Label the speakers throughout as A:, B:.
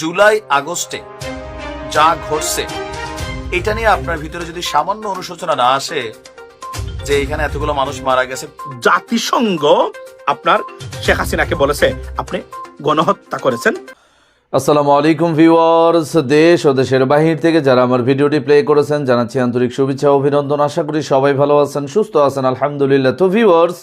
A: জুলাই আগস্টে যা ঘটছে, এটা নিয়ে আপনার ভিতরে যদি সামান্য অনুশোচনা না আসে যে এখানে এতগুলো মানুষ মারা গেছে,
B: জাতিসংঘ আপনার শেখ হাসিনাকে বলেছে, আপনি গণহত্যা করেছেন।
C: আসসালামু আলাইকুম ভিউয়ার্স, দেশ ও দেশের বাহির থেকে যারা আমার ভিডিওটি প্লে করেছেন, জানাচ্ছি আন্তরিক শুভেচ্ছা অভিনন্দন। আশা করি সবাই ভালো আছেন, সুস্থ আছেন, আলহামদুলিল্লাহ। তো ভিউয়ার্স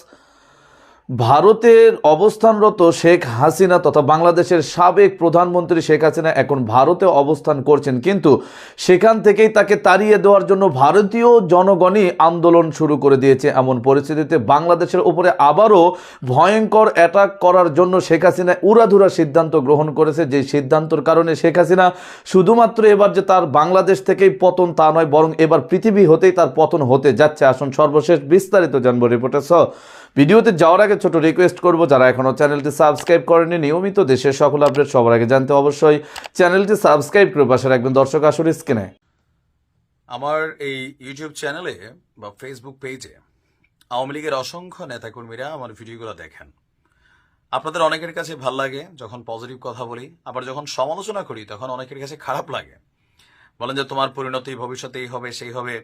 C: ভারতের অবস্থানরত শেখ হাসিনা তথা বাংলাদেশের সাবেক প্রধানমন্ত্রী শেখ হাসিনা এখন ভারতে অবস্থান করছেন। কিন্তু সেখান থেকেই তাকে তাড়িয়ে দেওয়ার জন্য ভারতীয় জনগণই আন্দোলন শুরু করে দিয়েছে এমন পরিস্থিতিতে বাংলাদেশের উপরে আবারও ভয়ঙ্কর অ্যাটাক করার জন্য শেখ হাসিনা উড়াধুরা সিদ্ধান্ত গ্রহণ করেছে। যে সিদ্ধান্তর কারণে শেখ হাসিনা শুধুমাত্র এবার যে তার বাংলাদেশ থেকেই পতন তা নয়, বরং এবার পৃথিবী হতেই তার পতন হতে যাচ্ছে। আসুন সর্বশেষ বিস্তারিত জানব রিপোর্টার ভিডিওতে যাওয়ার আগে ছোট রিকোয়েস্ট করব, যারা এখনও চ্যানেলটি সাবস্ক্রাইব করেনি, নিয়মিত দেশের সকল আপডেট সবার আগে জানতে অবশ্যই চ্যানেলটি সাবস্ক্রাইব করে পাশে রাখবেন দর্শক আসর স্ক্রিনে।
A: আমার এই ইউটিউব চ্যানেলে বা ফেসবুক পেজে আওয়ামী লীগের অসংখ্য নেতাকর্মীরা আমার ভিডিওগুলো দেখেন। আপনাদের অনেকের কাছে ভালো লাগে যখন পজিটিভ কথা বলি, আবার যখন সমালোচনা করি, তখন অনেকের কাছে খারাপ লাগে। বলেন যে, তোমার পরিণতি ভবিষ্যতেই হবে, সেই হবে।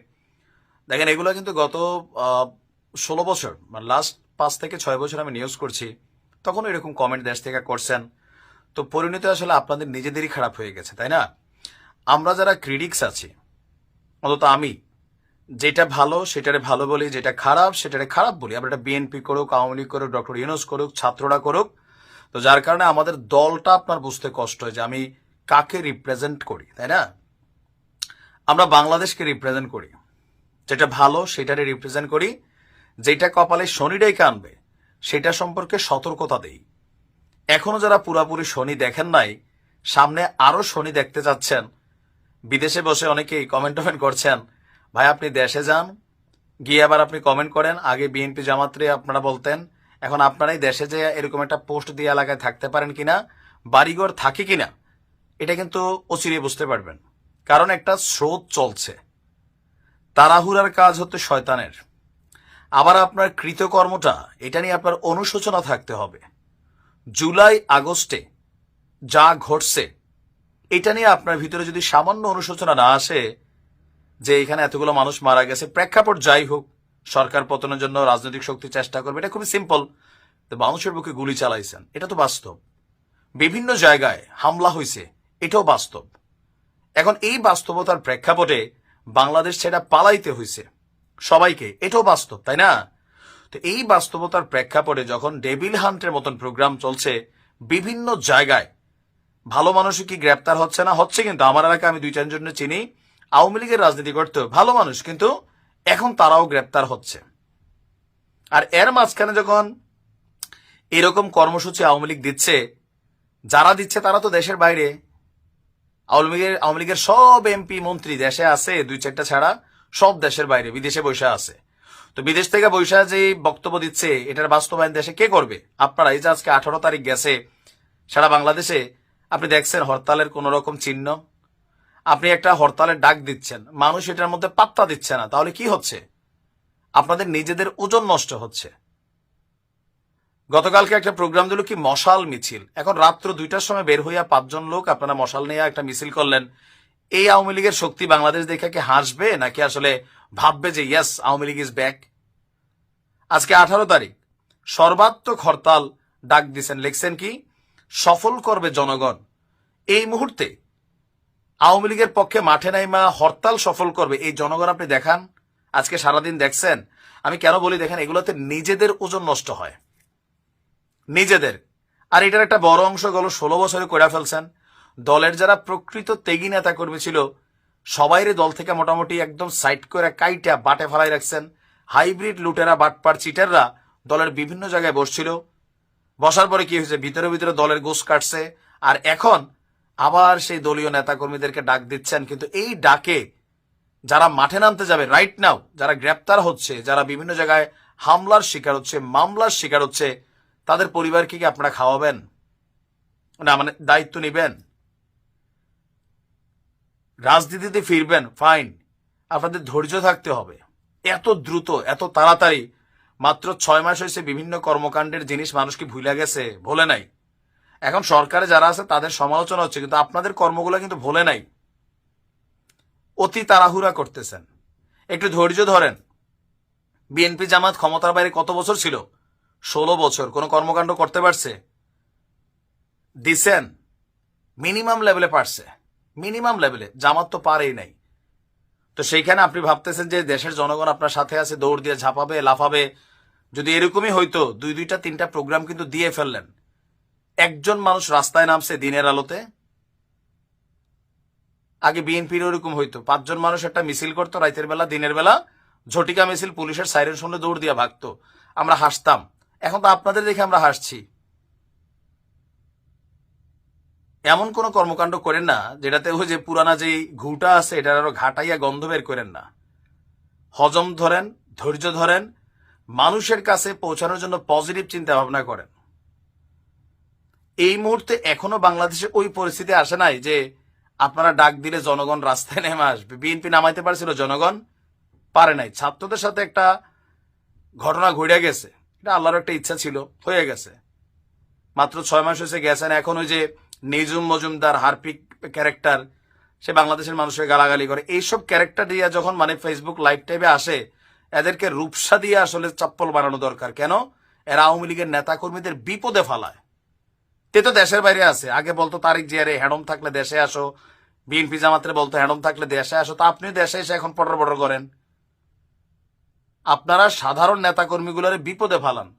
A: দেখেন, এগুলো কিন্তু গত ষোলো বছর মানে লাস্ট পাঁচ থেকে ছয় বছর আমি নিউজ করছি, তখন এরকম কমেন্ট দেশ থেকে করছেন। তো পরিণতি আসলে আপনাদের নিজেদেরই খারাপ হয়ে গেছে, তাই না? আমরা যারা ক্রিটিক্স আছি, অন্তত আমি, যেটা ভালো সেটারে ভালো বলি, যেটা খারাপ সেটারে খারাপ বলি। আমরা এটা বিএনপি করুক, আওয়ামী লীগ করুক, ডক্টর ইউনুস করুক, ছাত্ররা করুক। তো যার কারণে আমাদের দলটা আপনার বুঝতে কষ্ট হয় যে আমি কাকে রিপ্রেজেন্ট করি, তাই না? আমরা বাংলাদেশকে রিপ্রেজেন্ট করি। যেটা ভালো সেটারে রিপ্রেজেন্ট করি। যেটা কপালে শনিটাই কানবে, সেটা সম্পর্কে সতর্কতা দেই। এখনও যারা পুরাপুরি শনি দেখেন নাই, সামনে আরও শনি দেখতে চাচ্ছেন। বিদেশে বসে অনেকেই কমেন্ট টমেন্ট করছেন, ভাই, আপনি দেশে যান। গিয়ে আবার আপনি কমেন্ট করেন, আগে বিএনপি জামাতরে আপনারা বলতেন, এখন আপনারাই দেশে যে এরকম একটা পোস্ট দিয়ে এলাকায় থাকতে পারেন কিনা, বাড়িঘর থাকে কিনা, এটা কিন্তু অচিরে বুঝতে পারবেন। কারণ একটা স্রোত চলছে। তাড়াহুড়ার কাজ হচ্ছে শয়তানের। আবার আপনার কৃতকর্মটা, এটা নিয়ে আপনার অনুশোচনা থাকতে হবে। জুলাই আগস্টে যা ঘটছে, এটা নিয়ে আপনার ভিতরে যদি সামান্য অনুশোচনা না আসে যে এখানে এতগুলো মানুষ মারা গেছে, প্রেক্ষাপট যাই হোক, সরকার পতনের জন্য রাজনৈতিক শক্তি চেষ্টা করবে, এটা খুবই সিম্পল মানুষের বুকে গুলি চালাইছেন, এটা তো বাস্তব। বিভিন্ন জায়গায় হামলা হয়েছে এটাও বাস্তব। এখন এই বাস্তবতার প্রেক্ষাপটে বাংলাদেশ সেটা পালাইতে হয়েছে সবাইকে, এটাও বাস্তব, তাই না? তো এই বাস্তবতার প্রেক্ষাপটে যখন ডেভিল হান্টের মতন প্রোগ্রাম চলছে বিভিন্ন জায়গায়, ভালো মানুষও কি গ্রেপ্তার হচ্ছে না? হচ্ছে কিন্তু, আমার এলাকায় আমি দুই চারজনের চিনি, আওয়ামী লীগের রাজনীতি করতো ভালো মানুষ, কিন্তু এখন তারাও গ্রেপ্তার হচ্ছে। আর এর মাঝখানে যখন এরকম কর্মসূচি আওয়ামী লীগ দিচ্ছে, যারা দিচ্ছে তারা তো দেশের বাইরে। আওয়ামী লীগের আওয়ামী লীগের সব এমপি, মন্ত্রী দেশে আছে, দুই চারটা ছাড়া। সব দেশের বাইরে, বিদেশে বসে আছে। তো বিদেশ থেকে বৈশা যে বক্তব্য দিচ্ছে, এটার বাস্তবায়ন দেশে কে করবে? আপনারা, এই যে আজকে আঠারো তারিখ গেছে, সারা বাংলাদেশে আপনি দেখছেন হরতালের কোন রকম চিহ্ন। আপনি একটা হরতালের ডাক দিচ্ছেন, মানুষ এটার মধ্যে পাত্তা দিচ্ছে না, তাহলে কি হচ্ছে? আপনাদের নিজেদের ওজন নষ্ট হচ্ছে। গতকালকে একটা প্রোগ্রাম দিল কি, মশাল মিছিল। এখন রাত্র দুইটার সময় বের হইয়া পাঁচজন লোক আপনারা মশাল নিয়ে একটা মিছিল করলেন এই আওয়ামী লীগের শক্তি বাংলাদেশ দেখে কি হাসবে, নাকি আসলে ভাববে যে yes Awami League is back আজকে আঠারো তারিখ। সর্বাত্মক হরতাল ডাক দিছেন লিখছেন কি? সফল করবে জনগণ। এই মুহূর্তে আওয়ামী লীগের পক্ষে মাঠে নাইমা হরতাল সফল করবে। এই জনগণ আপনি দেখান। আজকে সারাদিন দেখছেন। আমি কেন বলি, দেখেন, এগুলোতে নিজেদের ওজন নষ্ট হয়। নিজেদের। আর এটার একটা বড় অংশ গেল ষোলো বছরে করে ফেলছেন। দলের যারা প্রকৃত তেগি নেতা কর্মী ছিল, সবাইরে দল থেকে মোটামুটি একদম সাইড করে কাইটা বাটে ফেলাই রাখছেন। হাইব্রিড লুটেরা, বাটপার, চিটাররা দলের বিভিন্ন জায়গায় বসছিল। বসার পরে কি হয়েছে? ভিতরে ভিতরে দলের গোস কাটছে। আর এখন আবার সেই দলীয় নেতাকর্মীদেরকে ডাক দিচ্ছেন। কিন্তু এই ডাকে যারা মাঠে নামতে যাবে রাইট নাও যারা গ্রেপ্তার হচ্ছে, যারা বিভিন্ন জায়গায় হামলার শিকার হচ্ছে, মামলার শিকার হচ্ছে, তাদের পরিবারকে কি আপনারা খাওয়াবেন? না মানে দায়িত্ব নেবেন? রাজনীতিতে ফিরবেন ফাইন আপনাদের ধৈর্য থাকতে হবে। এত দ্রুত, এত তাড়াতাড়ি। মাত্র ছয় মাস হয়েছে বিভিন্ন কর্মকাণ্ডের জিনিস মানুষকে ভুলে গেছে, ভোলে নাই। এখন সরকারে যারা আছে, তাদের সমালোচনা হচ্ছে, কিন্তু আপনাদের কর্মগুলো কিন্তু ভোলে নাই। অতি তাড়াহুড়া করতেছেন। একটু ধৈর্য ধরেন। বিএনপি জামাত ক্ষমতার বাইরে কত বছর ছিল? ষোলো বছর। কোনো কর্মকাণ্ড করতে পারছে? দিছেন? মিনিমাম লেভেলে পারছে। মিনিমাম লেভেলে, জামাত তো পারেই নাই। তো সেইখানে আপনি ভাবতেছেন যে দেশের জনগণ আপনার সাথে আছে, দৌড় দিয়ে ঝাঁপাবে, লাফাবে। যদি এরকমই হইতো, দুই দুইটা, তিনটা প্রোগ্রাম কিন্তু দিয়ে ফেললেন। একজন মানুষ রাস্তায় নামছে দিনের আলোতে। আগে বিএনপির ওরকম হইতো। পাঁচজন মানুষ একটা মিছিল করতো রাতের বেলা, দিনের বেলা, ঝটিকা মিছিল, পুলিশের সাইরেন শুনলে দৌড় দিয়ে ভাগতো। আমরা হাসতাম। এখন তো আপনাদের দেখে আমরা হাসছি। এমন কোন কর্মকাণ্ড করেন না যেটাতে ওই যে পুরানা যে ঘুটা আছে, এটার আরও ঘাটাইয়া গন্ধ বের করেন না। হজম ধরেন, ধৈর্য ধরেন, মানুষের কাছে পৌঁছানোর জন্য পজিটিভ চিন্তা ভাবনা করেন। এই মুহূর্তে এখনও বাংলাদেশে ওই পরিস্থিতি আসে নাই যে আপনারা ডাক দিলে জনগণ রাস্তায় নেমে আসবে। বিএনপি নামাইতে পারছিল, জনগণ পারে নাই। ছাত্রদের সাথে একটা ঘটনা ঘুরে গেছে। এটা আল্লাহর একটা ইচ্ছা ছিল, হয়ে গেছে। মাত্র ছয় মাস হয়েছে, গেছেন। এখন ওই যে নিজুম মজুমদার হারপিক ক্যারেক্টার, সে বাংলাদেশের মানুষের গালাগালি করে। এইসব ক্যারেক্টার দিয়ে যখন মানে ফেসবুক লাইভ টাইপে আসে, এদেরকে রূপসা দিয়ে আসলে চপ্পল বানানো দরকার। কেন? এরা আওয়ামী লীগের নেতাকর্মীদের বিপদে ফালায়। তে তো দেশের বাইরে আছে। আগে বলতো তারিক জিয়ারে, হ্যাডম থাকলে দেশে আসো। বিএনপি জামাতে বলতো, হ্যাডম থাকলে দেশে আসো। তা আপনিও দেশে এসে এখন পটর পটর করেন। আপনারা সাধারণ নেতাকর্মীগুলোর বিপদে ফালান।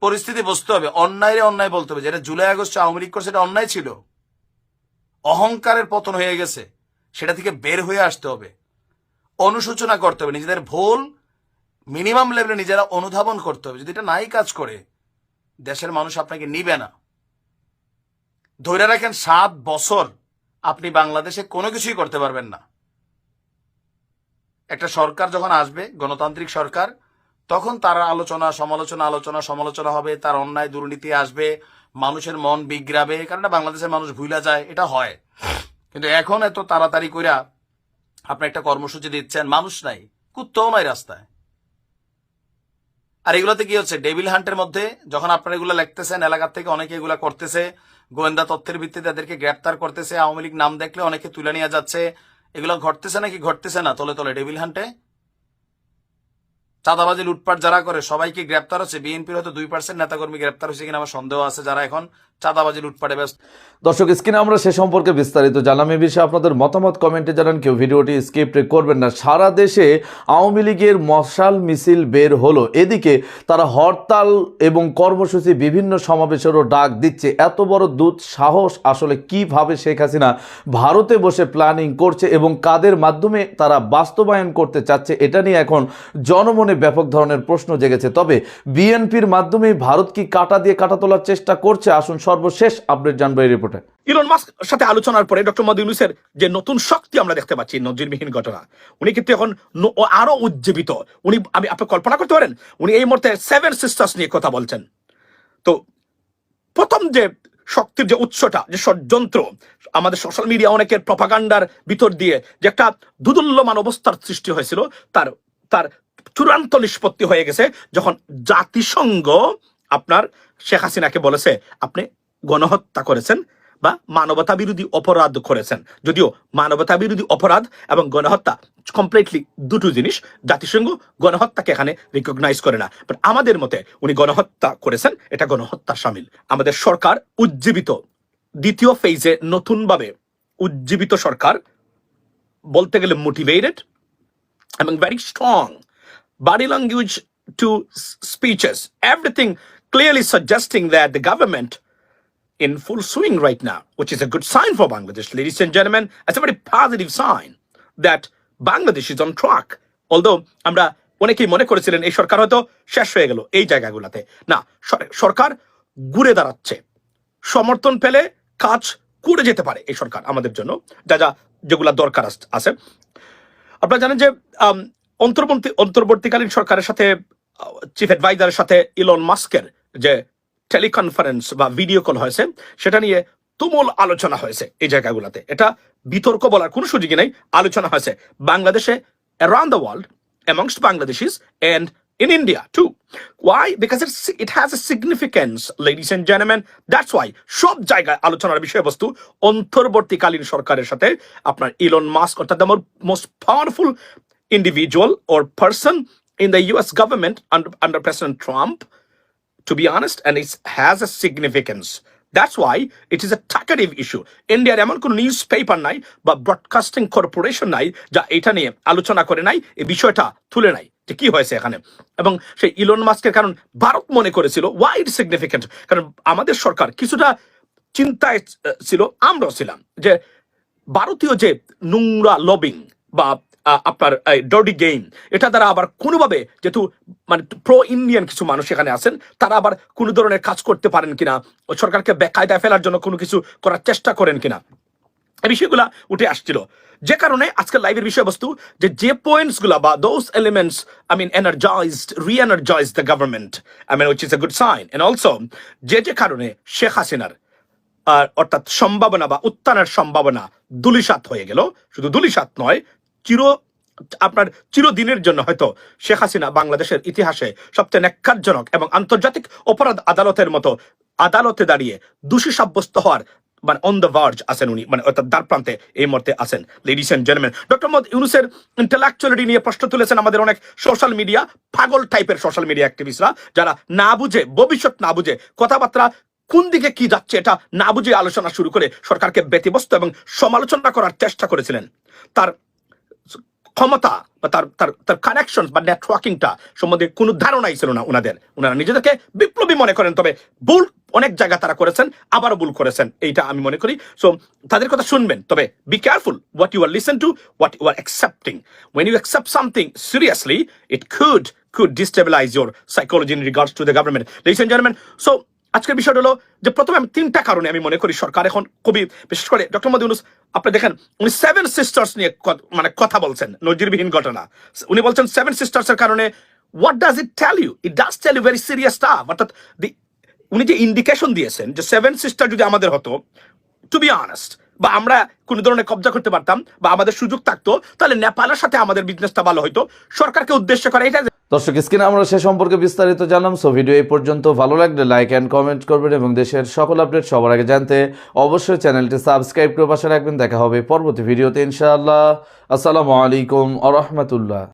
A: পরিস্থিতি বুঝতে হবে। অন্যায় অন্যায় বলতে হবে। যেটা জুলাই, আগস্ট আওয়ামী লীগ করছে এটা অন্যায় ছিল। অহংকারের পতন হয়ে গেছে। সেটা থেকে বের হয়ে আসতে হবে। অনুশোচনা করতে হবে। নিজেদের ভুল মিনিমাম লেভেলে নিজেরা অনুধাবন করতে হবে। যদি এটা নাই কাজ করে, দেশের মানুষ আপনাকে নিবে না। ধরে রাখেন সাত বছর আপনি বাংলাদেশে কোনো কিছুই করতে পারবেন না। একটা সরকার যখন আসবে, গণতান্ত্রিক সরকার তখন তার আলোচনা, সমালোচনা আলোচনা, সমালোচনা হবে, তার অন্যায় দুর্নীতি আসবে, মানুষের মন বিগ্রাবে কারণ বাংলাদেশের মানুষ ভুলা যায়, এটা হয়। কিন্তু এখন এত তাড়াতাড়ি কইরা আপনি একটা কর্মসূচি দিচ্ছেন, মানুষ নাই, কুত্তাও নাই রাস্তায়। আর এগুলোতে কি হচ্ছে, ডেভিল হান্টের মধ্যে যখন আপনারা এগুলো লিখতেছেন, এলাকার থেকে অনেকে এগুলো করতেছে, গোয়েন্দা তথ্যের ভিত্তিতে তাদেরকে গ্রেপ্তার করতেছে, আওয়ামী লীগ নাম দেখলে অনেকে তুলে নিয়ে যাচ্ছে, এগুলো ঘটতেছে নাকি ঘটতেছে না তলে তলে ডেভিল হান্টে? চাঁদাবাজি, লুটপাট যারা করে, সবাইকে গ্রেপ্তার হচ্ছে। বিএনপির হয়তো দুই পার্সেন্ট নেতাকর্মী গ্রেপ্তার হয়েছে কিনা আমার সন্দেহ আছে যারা এখন চাঁদাবাজি, লুটপাটে ব্যস্ত।
C: দর্শক, স্ক্রিনে আমরা সে সম্পর্কে বিস্তারিত জানলাম এ বিষয়ে আপনাদের মতামত কমেন্টে জানান। কেউ ভিডিওটি স্কিপ করবেন না। সারা দেশে আওয়ামী লীগের মশাল মিছিল বের হলো। এদিকে তারা হরতাল এবং কর্মসূচি বিভিন্ন সমাবেশেরও ডাক দিচ্ছে। এত বড় দূত সাহস আসলে কীভাবে শেখ হাসিনা ভারতে বসে প্ল্যানিং করছে এবং কাদের মাধ্যমে তারা বাস্তবায়ন করতে চাচ্ছে, এটা নিয়ে এখন জনমনে ব্যাপক ধরনের প্রশ্ন জেগেছে। তবে বিএনপির মাধ্যমে ভারত কি কাটা দিয়ে কাটা তোলার চেষ্টা করছে? আসুন সর্বশেষ আপডেট জানব এই রিপোর্টে।
B: ইলন মাস্ক সাথে আলোচনার পরে ডক্টর মোদী ইউনুসের যে নতুন শক্তি আমরা দেখতে পাচ্ছি, নজিরবিহীন ঘটনা, উনি কিন্তু এখন আরও উজ্জীবিত। উনি, আমি আপনি কল্পনা করতে পারেন, উনি এই মুহূর্তে সেভেন সিস্টার্স নিয়ে কথা বলছেন। তো প্রথম যে শক্তির যে উৎসটা, যে ষড়যন্ত্র, আমাদের সোশ্যাল মিডিয়া অনেকের প্রপাগান্ডার ভিতর দিয়ে যে একটা দুদুল্যমান অবস্থার সৃষ্টি হয়েছিল, তার তার চূড়ান্ত নিষ্পত্তি হয়ে গেছে যখন জাতিসংঘ আপনার শেখ হাসিনাকে বলেছে, আপনি গণহত্যা করেছেন বা মানবতা বিরোধী অপরাধ করেছেন। যদিও মানবতা বিরোধী অপরাধ এবং গণহত্যা কমপ্লিটলি দুটো জিনিস, জাতিসংঘ গণহত্যাকে এখানে রিকগনাইজ করে না। বাট আমাদের মতে উনি গণহত্যা করেছেন, এটা গণহত্যা সামিল। আমাদের সরকার উজ্জীবিত। দ্বিতীয় ফেজে নতুনভাবে উজ্জীবিত সরকার বলতে গেলে মোটিভেটেড এবং very strong body language to speeches everything clearly suggesting that the government in full swing right now which is a good sign for bangladesh ladies and gentlemen it's a very positive sign that bangladesh is on track although আমরা অনেকেই মনে করেছিলেন এই সরকার হয়তো শেষ হয়ে গেল এই জায়গাগুলোতে না সর- সরকার ঘুরে দাঁড়াচ্ছে সমর্থন পেলে কাজ করে যেতে পারে এই সরকার আমাদের জন্য যা যা যেগুলা দরকার আছে আপনারা জানেন যে অন্তর্বর্তী অন্তর্বর্তীকালীন সরকারের সাথে চিফ অ্যাডভাইজারের সাথে ইলন মাস্কের যে টেলিকনফারেন্স বা ভিডিও কল হয়েছে সেটা নিয়ে তুমুল আলোচনা হয়েছে এই জায়গাগুলোতে এটা বিতর্ক বলার কোনো সুযোগই নেই আলোচনা হয়েছে বাংলাদেশে around the world amongst Bangladeshis and in India too. Why? Because it's, it has a significance, ladies and gentlemen. That's why সব জায়গায় আলোচনার বিষয়বস্তু অন্তর্বর্তীকালীন সরকারের সাথে আপনার ইলন মাস্ক অর্থাৎ the most powerful individual or person in the US government under, under President Trump to be honest, and it has a significance. That's why it is a talkative issue. ইন্ডিয়ার এমন কোন news paper নাই বা broadcasting corporation নাই যা এটা নিয়ে আলোচনা করে নাই এই বিষয়টা তুলে নাই যে কি হয়েছে এখানে এবং সেই ইলন মাস্কের কারণ ভারত মনে করেছিল ওয়াইড সিগনিফিকেন্ট কারণ আমাদের সরকার কিছুটা চিন্তায় ছিল আমরাও ছিলাম যে ভারতীয় যে নোংরা লবিং বা আপনার ডডি গেম এটা দ্বারা আবার কোনোভাবে যেহেতু মানে প্রো ইন্ডিয়ান কিছু মানুষ এখানে আছেন, তারা আবার কোনো ধরনের কাজ করতে পারেন কিনা, ও সরকারকে বেকায়দায় ফেলার জন্য কোনো কিছু করার চেষ্টা করেন কিনা এই বিষয়গুলা উঠে আসছিল। যে কারণে আজকের লাইভের বিষয়বস্তু, যে যে পয়েন্টসগুলা বা those elements I mean energised reenergise the government I mean which is a good sign and also যে যে কারণে শেখ হাসিনার অর্থাৎ সম্ভাবনা বা উত্থানের সম্ভাবনা দুলিসাত হয়ে গেল। শুধু দুলিসাত নয় চির, আপনার চিরদিনের জন্য হয়তো শেখ হাসিনা বাংলাদেশের ইতিহাসে সবচেয়ে ন্যাক্কারজনক এবং আন্তর্জাতিক অপরাধ আদালতের মতো আদালতে দাঁড়িয়ে দোষী সাব্যস্ত হওয়ার মানে অন দ্য ভার্জ আছেন উনি মানে অর্থাৎ দ্বার প্রান্তে এই মুহূর্তে আছেন ladies and gentleman doctor Mohammad ইউনুসের ইন্টেলেকচুয়ালিটি নিয়ে প্রশ্ন তুলেছেন আমাদের অনেক সোশ্যাল মিডিয়া পাগল টাইপের সোশ্যাল মিডিয়া অ্যাক্টিভিস্টরা যারা না বুঝে, ভবিষ্যৎ না বুঝে কথাবার্তা কোন দিকে কি যাচ্ছে এটা না বুঝে আলোচনা শুরু করে সরকারকে ব্যতিব্যস্ত এবং সমালোচনা করার চেষ্টা করেছিলেন। তার ক্ষমতা বা তার তার তার কানেকশন বা নেটওয়ার্কিংটা সম্বন্ধে কোনো ধারণাই ছিল না ওনাদের ওনারা নিজেদেরকে বিপ্লবী মনে করেন, তবে ভুল অনেক জায়গা তারা করেছেন, আবারও ভুল করেছেন, এইটা আমি মনে করি। সো তাদের কথা শুনবেন, তবে be careful what you are listen to what you are accepting when you accept something seriously it could could destabilize your psychology in regards to the government. Ladies and so আজকের বিষয়টা হলো যে প্রথমে আমি তিনটা কারণে আমি মনে করি সরকার এখন কবি, বিশেষ করে ডক্টর মোদী ইউনুস, আপনি দেখেন, উনি সেভেন সিস্টার্স নিয়ে মানে কথা বলছেন, নজিরবিহীন ঘটনা। উনি বলছেন সেভেন সিস্টার্স এর কারণে what does it tell you it does tell you very serious stuff অর্থাৎ উনি যে ইন্ডিকেশন দিয়েছেন যে সেভেন সিস্টার যদি আমাদের হতো টু বি অনেস্ট বা আমরা কোনো ধরনের কবজা করতে পারতাম বা আমাদের সুযোগ থাকতো, তাহলে নেপালের সাথে আমাদের বিজনেসটা ভালো হতো সরকারকে উদ্দেশ্য করে এটা
C: দর্শক, স্ক্রিনে আমরা সে সম্পর্কে বিস্তারিত জানলাম সো ভিডিও এই পর্যন্ত ভালো লাগলে লাইক অ্যান্ড কমেন্ট করবেন এবং দেশের সকল আপডেট সবার আগে জানতে অবশ্যই চ্যানেলটি সাবস্ক্রাইব করে পাশে রাখবেন। দেখা হবে পরবর্তী ভিডিওতে ইনশাআল্লাহ। আসসালামু আলাইকুম আ রহমতুল্লাহ।